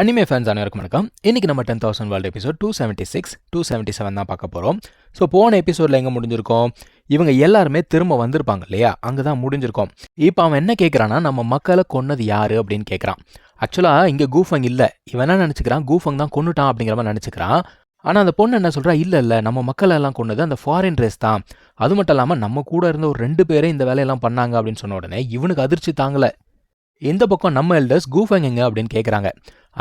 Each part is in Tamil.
அனிமே ஃபேன்ஸ் அனைவருக்கும் வணக்கம். இன்னைக்கு நம்ம ten thousand world episode two seventy six two seventy seven தான் பார்க்க போகிறோம் ஸோ போன எபிசோடில் எங்கே முடிஞ்சிருக்கோம்? இவங்க எல்லாருமே திரும்ப வந்திருப்பாங்க இல்லையா? அங்கே தான் முடிஞ்சிருக்கோம். இப்போ அவன் என்ன கேட்குறான்னா நம்ம மக்களை கொன்னது யார் அப்படின்னு கேட்குறான் ஆக்சுவலாக இங்கே கூஃபங் இல்லை. இவன் என்ன நினச்சிக்கிறான்? கூஃபங் தான் கொன்னுட்டான் அப்படிங்கிற மாதிரி நினச்சிக்கிறான். ஆனால் அந்த பொண்ணு என்ன சொல்கிறா இல்லை இல்லை. நம்ம மக்களெல்லாம் எல்லாம் கொன்னது அந்த ஃபாரின் ரேஸ் தான். அது மட்டும் இல்லாமல் நம்ம கூட இருந்த ஒரு ரெண்டு பேரே இந்த வேலையெல்லாம் பண்ணாங்க அப்படின்னு சொன்ன உடனே இவனுக்கு அதிர்ச்சி தாங்கலை. இந்த பக்கம் நம்ம எல்டர்ஸ் கூஃபங் எங்க அப்படின்னு கேட்குறாங்க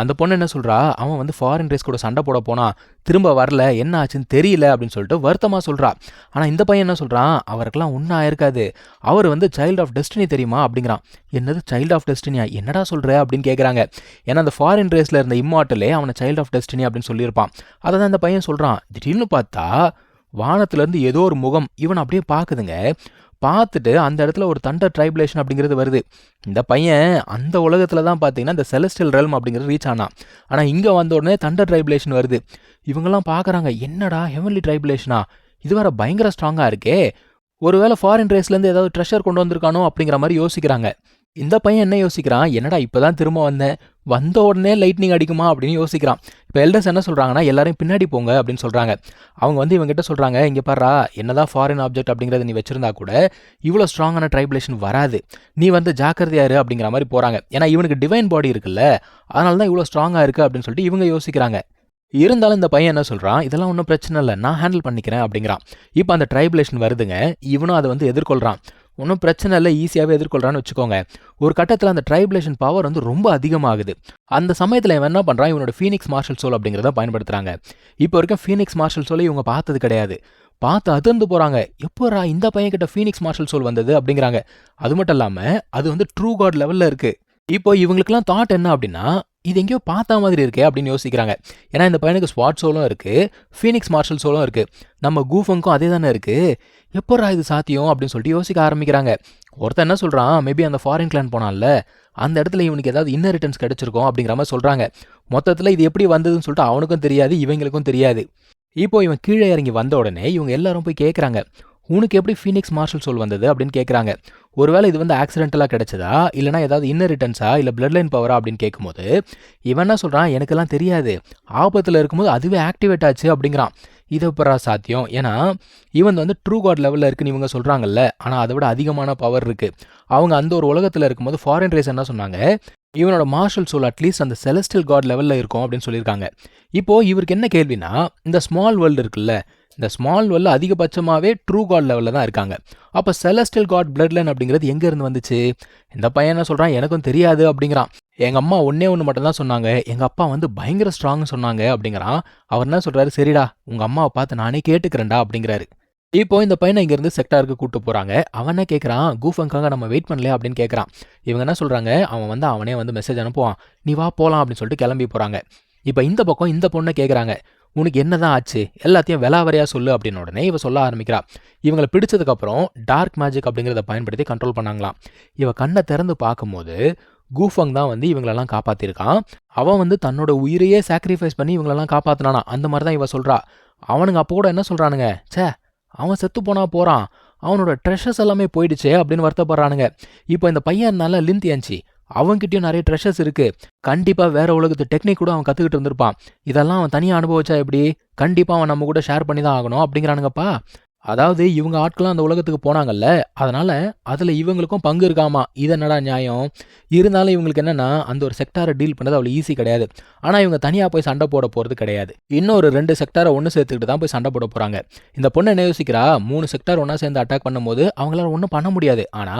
அந்த பொண்ணு என்ன சொல்கிறா அவன் வந்து ஃபாரின் ரேஸ் கூட சண்டை போட போனா திரும்ப வரல என்ன ஆச்சுன்னு தெரியல அப்படின்னு சொல்லிட்டு வருத்தமாக சொல்கிறா ஆனால் இந்த பையன் என்ன சொல்கிறான் அவருக்கெல்லாம் ஒன்றும் ஆயிருக்காது அவர் வந்து சைல்டு ஆஃப் டெஸ்டினி தெரியுமா அப்படிங்கிறான். என்னது சைல்டு ஆஃப் டெஸ்டினியா என்னடா சொல்கிற அப்படின்னு கேட்குறாங்க ஏன்னா அந்த ஃபாரின் ரேஸில் இருந்த இம்மாட்டலே அவனை சைல்டு ஆஃப் டெஸ்டினி அப்படின்னு சொல்லியிருப்பான். அதை தான் இந்த பையன் சொல்கிறான் திடீர்னு பார்த்தா வானத்துலேருந்து ஏதோ ஒரு முகம் இவன் அப்படியே பார்க்குதுங்க. பார்த்துட்டு அந்த இடத்துல ஒரு தண்டர் ட்ரைபுலேஷன் அப்படிங்கிறது வருது. இந்த பையன் அந்த உலகத்தில் தான் பார்த்தீங்கன்னா இந்த செலஸ்டியல் ரெல்ம் அப்படிங்கிறது ரீச் ஆனான். ஆனால் இங்கே வந்த உடனே தண்டர் ட்ரைபுலேஷன் வருது. இவங்கெல்லாம் பார்க்குறாங்க என்னடா ஹெவன்லி ட்ரைபுலேஷனா இது வேற பயங்கர ஸ்ட்ராங்காக இருக்கே. ஒருவேளை ஃபாரின் ரேஸ்லேருந்து ஏதாவது ட்ரெஷர் கொண்டு வந்திருக்கானோ? அப்படிங்கிற மாதிரி யோசிக்கிறாங்க. இந்த பையன் என்ன யோசிக்கிறான்? என்னடா இப்போதான் திரும்ப வந்தேன். வந்த உடனே லைட்னிங் அடிக்குமா அப்படின்னு யோசிக்கிறான். இப்போ எல்டர்ஸ் என்ன சொல்கிறாங்கன்னா எல்லாரையும் பின்னாடி போங்க அப்படின்னு சொல்கிறாங்க அவங்க வந்து இவங்ககிட்ட சொல்கிறாங்க இங்கே பாரா என்னதான் ஃபாரின் ஆப்ஜெக்ட் அப்படிங்கிறத நீ வச்சிருந்தா கூட இவ்வளோ ஸ்ட்ராங்கான ட்ரைபுலேஷன் வராது. நீ வந்து ஜாக்கிரதையாரு அப்படிங்கிற மாதிரி போகிறாங்க ஏன்னா இவனுக்கு டிவைன் பாடி இருக்குல்ல அதனால தான் இவ்வளோ ஸ்ட்ராங்காக இருக்குது அப்படின்னு சொல்லிட்டு இவங்க யோசிக்கிறாங்க. இருந்தாலும் இந்த பையன் என்ன சொல்கிறான் இதெல்லாம் ஒன்றும் பிரச்சனை இல்லை நான் ஹேண்டில் பண்ணிக்கிறேன் அப்படிங்கிறான். இப்போ அந்த ட்ரைபுலேஷன் வருதுங்க இவனும் அதை வந்து எதிர்கொள்கிறான் ஒன்றும் பிரச்சனை இல்லை ஈஸியாகவே எதிர்கொள்கிறான்னு வச்சுக்கோங்க. ஒரு கட்டத்தில் அந்த ட்ரைபுலேஷன் பவர் வந்து ரொம்ப அதிகமாகுது. அந்த சமயத்தில் இவன் என்ன பண்ணுறான் இவனோட ஃபீனிக்ஸ் மார்ஷல் சோல் அப்படிங்கிறத பயன்படுத்துகிறாங்க இப்போ வரைக்கும் ஃபீனிக்ஸ் மார்ஷல் சோலை இவங்க பார்த்தது கிடையாது. பார்த்து அதிர்ந்து போகிறாங்க எப்போரா இந்த பையன்கிட்ட ஃபீனிக்ஸ் மார்ஷல் சோல் வந்தது அப்படிங்கிறாங்க. அது மட்டும் இல்லாமல் அது வந்து ட்ரூ காட் லெவலில் இருக்குது இப்போ இவங்களுக்குலாம் தாட் என்ன அப்படின்னா இது எங்கேயோ பார்த்தா மாதிரி இருக்கே அப்படின்னு யோசிக்கிறாங்க. ஏன்னா இந்த பையனுக்கு ஸ்வாட் சோலும் இருக்குது ஃபீனிக்ஸ் மார்ஷல் சோலும் இருக்குது நம்ம கூஃபங்க்கும் அதே தானே இருக்குது எப்போரா இது சாத்தியம் அப்படின்னு சொல்லிட்டு யோசிக்க ஆரம்பிக்கிறாங்க. ஒருத்தன் என்ன சொல்கிறான் மேபி அந்த ஃபாரின் கிளான் போனான்ல அந்த இடத்துல இவனுக்கு ஏதாவது இன்னரிட்டன்ஸ் கிடைச்சிருக்கும் அப்படிங்கிற மாதிரி சொல்கிறாங்க மொத்தத்தில் இது எப்படி வந்ததுன்னு சொல்லிட்டு அவனுக்கும் தெரியாது இவங்களுக்கும் தெரியாது. இப்போ இவன் கீழே இறங்கி வந்த உடனே இவங்க எல்லாரும் போய் கேட்குறாங்க உனக்கு எப்படி ஃபீனிக்ஸ் மார்ஷல் சோல் வந்தது அப்படின்னு கேட்குறாங்க ஒருவேளை இது வந்து ஆக்சிடென்டலாக கிடைச்சதா? இல்லைனா ஏதாவது இன்னரிட்டன்ஸா இல்லை பிளட் லைன் பவரா அப்படின்னு கேட்கும்போது இவன் என்ன சொல்கிறான் எனக்கெல்லாம் தெரியாது. ஆபத்தில் இருக்கும்போது அதுவே ஆக்டிவேட் ஆச்சு அப்படிங்கிறான். இதை எப்பரா சாத்தியம்? ஏன்னா இவன் வந்து ட்ரூ காட் லெவலில் இருக்குன்னு இவங்க சொல்கிறாங்கல்ல ஆனால் அதை விட அதிகமான பவர் இருக்குது அவங்க அந்த ஒரு உலகத்தில் இருக்கும்போது ஃபாரின் ரேஸ் என்ன சொன்னாங்க? இவனோட மார்ஷல் சோல் அட்லீஸ்ட் அந்த செலஸ்டியல் காட் லெவலில் இருக்கும் அப்படின்னு சொல்லியிருக்காங்க. இப்போது இவருக்கு என்ன கேள்வினா இந்த ஸ்மால் வேர்ல்டு இருக்குல்ல இந்த ஸ்மால் லெவலில் அதிகபட்சமாகவே ட்ரூ காட் லெவலில் தான் இருக்காங்க. அப்போ செலஸ்டியல் காட் பிளட் லைன் அப்படிங்கிறது எங்கேருந்து வந்துச்சு? இந்த பையன் என்ன சொல்கிறான் எனக்கும் தெரியாது அப்படிங்கிறான். எங்கள் அம்மா ஒன்றே ஒன்று மட்டும்தான் சொன்னாங்க. எங்கள் அப்பா வந்து பயங்கர ஸ்ட்ராங்னு சொன்னாங்க அப்படிங்கிறான். அவர் என்ன சொல்கிறாரு சரிடா உங்கள் அம்மாவை பார்த்து நானே கேட்டுக்கிறேன்டா அப்படிங்கிறாரு. இப்போ இந்த பையனை இங்கேருந்து செக்டாருக்கு கூப்பிட்டு போகிறாங்க அவன் என்ன கேட்குறான் கூஃபங்காக நம்ம வெயிட் பண்ணலையா? அப்படின்னு கேட்குறான் இவங்க என்ன சொல்கிறாங்க அவன் வந்து அவனே வந்து மெசேஜ் அனுப்புவான். நீ வா போகலாம் அப்படின்னு சொல்லிட்டு கிளம்பி போகிறாங்க இப்போ இந்த பக்கம் இந்த பொண்ணை கேட்குறாங்க உனக்கு என்னதான் ஆச்சு? எல்லாத்தையும் விலாவரியா சொல்லு அப்படின்னு உடனே இவ சொல்ல ஆரம்பிக்கிறா. இவங்களை பிடிச்சதுக்கப்புறம் டார்க் மேஜிக் அப்படிங்கிறத பயன்படுத்தி கண்ட்ரோல் பண்ணாங்களாம். இவ கண்ணை திறந்து பார்க்கும்போது கூஃபங் தான் வந்து இவங்களெல்லாம் காப்பாற்றிருக்கான் அவன் வந்து தன்னோட உயிரையே சாக்ரிஃபைஸ் பண்ணி இவங்களெல்லாம் காப்பாற்றினானா அந்த மாதிரி தான் இவ சொல்கிறா அவனுங்க அப்போ கூட என்ன சொல்கிறானுங்க ச்சே அவன் செத்து போனா போகிறான் அவனோட ட்ரெஷர்ஸ் எல்லாமே போயிடுச்சே அப்படின்னு வருத்தப்படுறானுங்க. இப்போ இந்த பையன் நல்லா லிந்த் ஏஞ்சி அவன்கிட்டயும் நிறைய ட்ரெஷர்ஸ் இருக்கு. கண்டிப்பா வேற உலகத்து டெக்னிக் கூட அவன் கத்துக்கிட்டு இருந்திருப்பான். இதெல்லாம் அவன் தனியாக அனுபவிச்சா எப்படி? கண்டிப்பா அவன் நம்ம கூட ஷேர் பண்ணி தான் ஆகணும் அப்படிங்கிறானுங்கப்பா. அதாவது இவங்க ஆட்கள்லாம் அந்த உலகத்துக்கு போனாங்கல்ல அதனால அதுல இவங்களுக்கும் பங்கு இருக்காமா? இது என்னடா நியாயம்? இருந்தாலும் இவங்களுக்கு என்னன்னா அந்த ஒரு செக்டாரை டீல் பண்ணது அவ்வளோ ஈஸி கிடையாது. ஆனா இவங்க தனியா போய் சண்டை போட போறது கிடையாது. இன்னொரு ரெண்டு செக்டாரை ஒன்று சேர்த்துக்கிட்டு தான் போய் சண்டை போட போறாங்க. இந்த பொண்ணு என்ன யோசிக்கிறா? மூணு செக்டார் ஒன்றா சேர்ந்து அட்டாக் பண்ணும்போது அவங்களால ஒன்றும் பண்ண முடியாது. ஆனா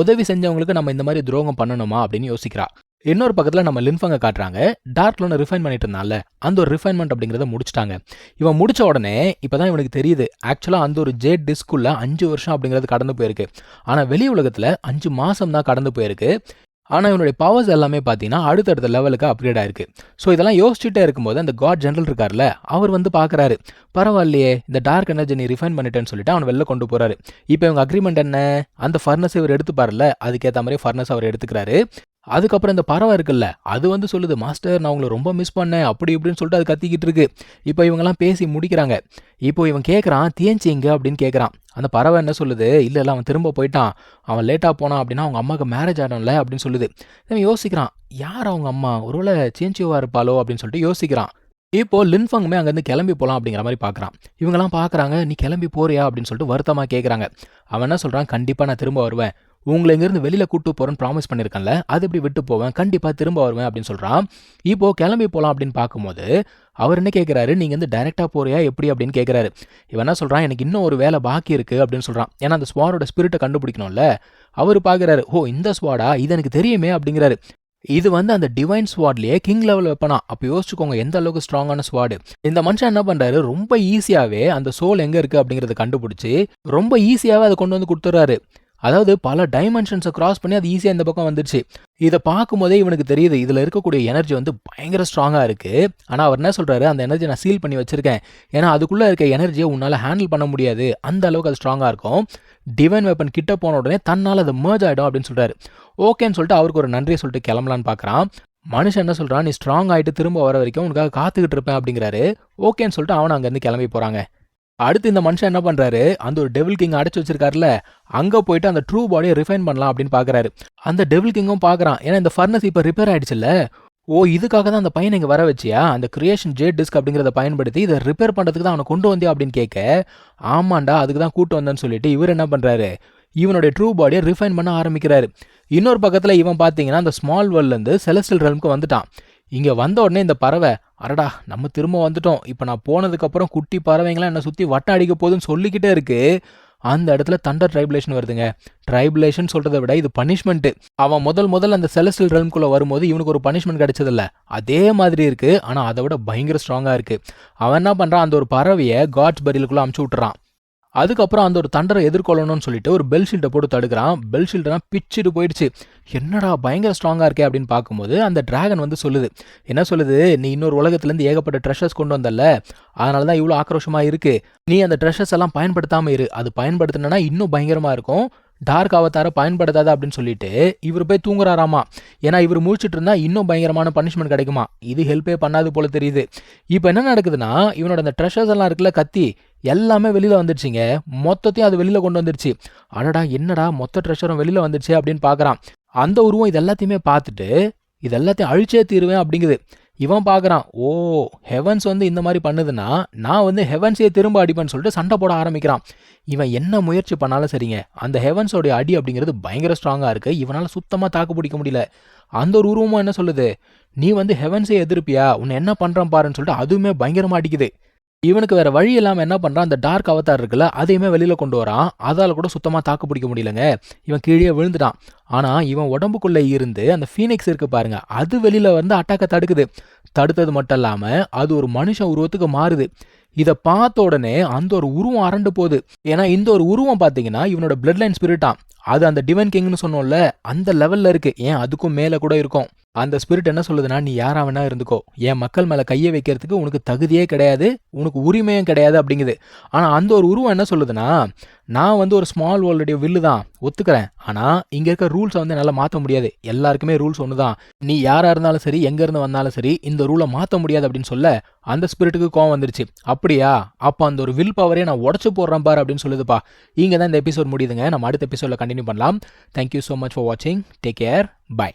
உதவி செஞ்சவங்களுக்கு நம்ம இந்த மாதிரி துரோகம் பண்ணணுமா அப்படின்னு யோசிக்கிறா. இன்னொரு பக்கத்தில் நம்ம லின்ஃபங்க காட்டுறாங்க. டார்க் லோனை ரிஃபைன் பண்ணிட்டு இருந்தால அந்த ஒரு ரிஃபைன்மெண்ட் அப்படிங்கிறத முடிச்சிட்டாங்க. இவன் முடிச்ச உடனே இப்போதான் இவனுக்கு தெரியுது. ஆக்சுவலாக அந்த ஒரு ஜேட் டிஸ்குள்ள அஞ்சு வருஷம் அப்படிங்கிறது கடந்து போயிருக்கு. ஆனால் வெளி உலகத்தில் அஞ்சு மாதம் தான் கடந்து போயிருக்கு. ஆனால் இவனுடைய பவர்ஸ் எல்லாமே பார்த்தீங்கன்னா அடுத்தடுத்த லெவலுக்கு அப்கிரேட் ஆயிருக்கு. ஸோ இதெல்லாம் யோசிச்சுட்டே இருக்கும்போது அந்த காட் ஜெனரல் இருக்கார்ல அவர் வந்து பார்க்குறாரு பரவாயில்லையே இந்த டார்க் எனர்ஜி நீ ரிஃபைன் பண்ணிட்டேன்னு சொல்லிட்டு அவன் வெளில கொண்டு போகிறாரு இப்போ இவங்க அக்ரிமெண்ட் என்ன? அந்த ஃபர்னஸ் இவர் எடுத்துப்பார்ல அதுக்கேற்ற மாதிரி ஃபர்னஸ் அவர் எடுத்துக்கிறாரு. அதுக்கப்புறம் இந்த பறவை இருக்குல்ல அது வந்து சொல்லுது மாஸ்டர் நான் உங்களை ரொம்ப மிஸ் பண்ணேன் அப்படி இப்படின்னு சொல்லிட்டு அது கத்திக்கிட்டு இருக்கு. இப்போ இவங்கெல்லாம் பேசி முடிக்கிறாங்க. இப்போ இவன் கேட்குறான் தியஞ்சி எங்க? அப்படின்னு கேட்குறான் அந்த பறவை என்ன சொல்லுது இல்லை இல்லை அவன் திரும்ப போயிட்டான். அவன் லேட்டாக போனான் அப்படின்னா அவங்க அம்மாவுக்கு மேரேஜ் ஆகிடும்ல அப்படின்னு சொல்லுது. இவன் யோசிக்கிறான் யார் அவங்க அம்மா? ஒருவேளை சேஞ்சியோவா இருப்பாளோ? அப்படின்னு சொல்லிட்டு யோசிக்கிறான். இப்போ லின்ஃபங்குமே அங்கேருந்து கிளம்பி போகலாம் அப்படிங்கிற மாதிரி பார்க்குறான் இவங்கெல்லாம் பார்க்குறாங்க நீ கிளம்பி போறியா? அப்படின்னு சொல்லிட்டு வருத்தமாக கேட்குறாங்க அவன் என்ன சொல்கிறான் கண்டிப்பாக நான் திரும்ப வருவேன். உங்களை இங்கிருந்து வெளியில் கூட்டு போகிறேன்னு ப்ராமிஸ் பண்ணியிருக்கேன்ல அது இப்படி விட்டு போவேன் கண்டிப்பாக திரும்ப வருவேன் அப்படின்னு சொல்கிறான் இப்போ கிளம்பி போகலாம் அப்படின்னு பார்க்கும்போது அவர் என்ன கேட்குறாரு நீங்கள் வந்து டைரெக்டாக போறியா? எப்படி? அப்படின்னு கேட்குறாரு இவன் என்ன சொல்கிறான் எனக்கு இன்னும் ஒரு வேலை பாக்கி இருக்குது அப்படின்னு சொல்கிறான் ஏன்னா அந்த ஸ்வாரோட ஸ்பிரிட்டை கண்டுபிடிக்கணும்ல. அவர் பார்க்குறாரு ஓ இந்த ஸ்வாடா இது எனக்கு தெரியுமே அப்படிங்கிறாரு. இது வந்து அந்த டிவைன் ஸ்வாட்லேயே கிங் லெவல் வெப்பனா அப்போ யோசிச்சுக்கோங்க எந்த அளவுக்கு ஸ்ட்ராங்கான ஸ்வாடு இந்த மனுஷன் என்ன பண்றாரு? ரொம்ப ஈஸியாவே அந்த சோல் எங்க இருக்கு அப்படிங்கறத கண்டுபிடிச்சு ரொம்ப ஈஸியாவே அதை கொண்டு வந்து கொடுத்துட்றாரு. அதாவது பல டைமென்ஷன்ஸை கிராஸ் பண்ணி அது ஈஸியாக இந்த பக்கம் வந்துடுச்சு இதை பார்க்கும்போதே இவனுக்கு தெரியுது இதில் இருக்கக்கூடிய எனர்ஜி வந்து பயங்கர ஸ்ட்ராங்காக இருக்குது ஆனால் அவர் என்ன சொல்கிறாரு அந்த எனர்ஜி நான் சீல் பண்ணி வச்சுருக்கேன். ஏன்னா அதுக்குள்ளே இருக்க எனர்ஜியை உன்னால் ஹேண்டில் பண்ண முடியாது. அந்த அளவுக்கு அது ஸ்ட்ராங்காக இருக்கும். டிவைன் வெப்பன் கிட்ட போன உடனே தன்னால் அது மேர்ஜ் ஆகிடும் அப்படின்னு சொல்கிறாரு ஓகேன்னு சொல்லிட்டு அவருக்கு ஒரு நன்றியை சொல்லிட்டு கிளம்பலான்னு பார்க்குறான் மனுஷன் என்ன சொல்கிறான் நீ ஸ்ட்ராங் ஆகிட்டு திரும்ப வர வரைக்கும் உனக்காக காத்துக்கிட்டு இருப்பேன் அப்படிங்கிறாரு. ஓகேன்னு சொல்லிட்டு அவனை அங்கேருந்து கிளம்பி போகிறாங்க அடுத்து இந்த மனுஷன் என்ன பண்றாரு? அந்த ஒரு டெவில் கிங் அடைச்சு வச்சிருக்காருல அங்க போயிட்டு அந்த ட்ரூ பாடியை ரிஃபைன் பண்ணலாம் அப்படின்னு பாக்குறாரு. அந்த டெவில் கிங்கும் பாக்குறான். ஏன்னா இந்த ஃபர்னஸ் இப்ப ரிப்பேர் ஆயிடுச்சுல்ல? ஓ இதுக்காக தான் அந்த பையனை இங்கே வர வச்சியா? அந்த கிரியேஷன் ஜே டிஸ்க் அப்படிங்கிறத பயன்படுத்தி இதை ரிப்பேர் பண்ணுறதுக்கு தான் அவனை கொண்டு வந்தியா அப்படின்னு கேட்க ஆமாண்டா அதுக்கு தான் கூட்டு வந்தேன்னு சொல்லிட்டு இவர் என்ன பண்ணுறாரு இவனுடைய ட்ரூ பாடியை ரிஃபைன் பண்ண ஆரம்பிக்கிறாரு. இன்னொரு பக்கத்தில் இவன் பார்த்தீங்கன்னா அந்த ஸ்மால் வேர்ல்ட்லேருந்து செலஸ்டல் ரெல்முக்கு வந்துட்டான். இங்கே வந்த உடனே இந்த பறவை அரடா நம்ம திரும்ப வந்துட்டோம். இப்போ நான் போனதுக்கப்புறம் குட்டி பறவைங்களாம் என்னை சுற்றி வட்டம் அடிக்க போகுதுன்னு சொல்லிக்கிட்டே இருக்கு. அந்த இடத்துல தண்டர் ட்ரைபுலேஷன் வருதுங்க. ட்ரைபுலேஷன் சொல்கிறத விட இது பனிஷ்மெண்ட்டு. அவன் முதல் முதல் அந்த செலஸ்டல் ரெல்ம்குள்ளே வரும்போது இவனுக்கு ஒரு பனிஷ்மெண்ட் கிடைச்சதில்ல. அதே மாதிரி இருக்கு. ஆனால் அதை விட பயங்கர ஸ்ட்ராங்காக இருக்குது அவன் என்ன பண்ணுறான் அந்த ஒரு பறவையை காட்ஸ் பரியலுக்குள்ள அமுச்சு விட்டுறான். அதுக்கப்புறம் அந்த ஒரு தண்டரை எதிர்கொள்ளணும்னு சொல்லிட்டு ஒரு பெல் ஷீல்டை போட்டு தடுக்கிறான். பெல் ஷீல்டெல்லாம் பிச்சுட்டு போயிடுச்சு. என்னடா பயங்கர ஸ்ட்ராங்காக இருக்கே அப்படின்னு பார்க்கும்போது அந்த டிராகன் வந்து சொல்லுது. என்ன சொல்லுது? நீ இன்னொரு உலகத்துலேருந்து ஏகப்பட்ட ட்ரெஷர்ஸ் கொண்டு வந்தல அதனால தான் இவ்வளோ ஆக்ரோஷமாக இருக்குது நீ அந்த ட்ரெஷர்ஸ் எல்லாம் பயன்படுத்தாமல் இரு. அது பயன்படுத்தினா இன்னும் பயங்கரமாக இருக்கும். டார்க் அவதார பயன்படுத்தாத அப்படின்னு சொல்லிட்டு இவர் போய் தூங்குறாராமா. ஏன்னா இவர் முழிச்சிட்டு இருந்தா இன்னும் பயங்கரமான பனிஷ்மெண்ட் கிடைக்குமா? இது ஹெல்ப்பே பண்ணாது போல தெரியுது. இப்போ என்ன நடக்குதுன்னா இவனோட அந்த ட்ரெஷர்ஸ் எல்லாம் இருக்குல்ல கத்தி எல்லாமே வெளியில் வந்துடுச்சிங்க மொத்தத்தையும் அது வெளியில் கொண்டு வந்துருச்சு. அடடா என்னடா மொத்த ட்ரெஷரும் வெளியில் வந்துருச்சு அப்படின்னு பார்க்குறான் அந்த உருவம் இது எல்லாத்தையுமே பார்த்துட்டு இது எல்லாத்தையும் அழிச்சே தீருவேன் அப்படிங்குது. இவன் பார்க்குறான் ஓ ஹெவன்ஸ் வந்து இந்த மாதிரி பண்ணுதுன்னா நான் வந்து ஹெவன்ஸே திரும்ப அடிப்பேன்னு சொல்லிட்டு சண்டை போட ஆரம்பிக்கிறான். இவன் என்ன முயற்சி பண்ணாலும் சரிங்க அந்த ஹெவன்ஸோடைய அடி அப்படிங்கிறது பயங்கர ஸ்ட்ராங்காக இருக்குது இவனால் சுத்தமாக தாக்கு பிடிக்க முடியல. அந்த ஒரு உருவமும் என்ன சொல்லுது நீ வந்து ஹெவன்ஸே எதிர்ப்பியா? உன்னை என்ன பண்ணுறான் பாருன்னு சொல்லிட்டு அதுவுமே பயங்கரமாக அடிக்குது. இவனுக்கு வேற வழி இல்லாமல் என்ன பண்ணுறான் அந்த டார்க் அவதார் இருக்குல்ல அதையுமே வெளியில் கொண்டு வரான். அதால் கூட சுத்தமாக தாக்கு பிடிக்க முடியலங்க. இவன் கீழே விழுந்துட்டான். ஆனால் இவன் உடம்புக்குள்ளே இருந்து அந்த ஃபீனிக்ஸ் இருக்கு பாருங்க அது வெளியில் வந்து அட்டாக்கை தடுக்குது. தடுத்தது மட்டும் இல்லாமல் அது ஒரு மனுஷ உருவத்துக்கு மாறுது. இதை பார்த்த உடனே அந்த ஒரு உருவம் அரண்டு போகுது. ஏன்னா இந்த ஒரு உருவம் பார்த்தீங்கன்னா இவனோட பிளட் லைன் ஸ்பிரிட்டான் அது அந்த டிவன் கிங்னு சொன்னோம்ல அந்த லெவலில் இருக்குது ஏன் அதுக்கும் மேலே கூட இருக்கும். அந்த ஸ்பிரிட் என்ன சொல்லுதுன்னா நீ யாரா வேணா இருந்துக்கோ. என் மக்கள் மேல கையை வைக்கிறதுக்கு உனக்கு தகுதியே கிடையாது. உனக்கு உரிமையும் கிடையாது அப்படிங்குது. ஆனா அந்த ஒரு உருவம் என்ன சொல்லுதுன்னா நான் வந்து ஒரு ஸ்மால் வேர்ல்டுடைய வில்லு தான். ஒத்துக்கிறேன். ஆனா இங்க இருக்க ரூல்ஸை வந்து என்னால் மாற்ற முடியாது. எல்லாருக்குமே ரூல்ஸ் ஒன்று தான் நீ யாரா இருந்தாலும் சரி எங்க இருந்து வந்தாலும் சரி இந்த ரூலை மாற்ற முடியாது அப்படின்னு சொல்ல அந்த ஸ்பிரிட்டுக்கு கோவம் வந்துருச்சு. அப்படியா? அப்போ அந்த ஒரு வில் பவரே நான் உடச்சு போடுறேன் பாரு அப்படின்னு சொல்லுதுப்பா. இங்கே தான் இந்த எபிசோட் முடியுதுங்க. நம்ம அடுத்த எபிசோட கண்டினியூ பண்ணலாம். Thank you so much for வாட்சிங் டேக் கேர் பை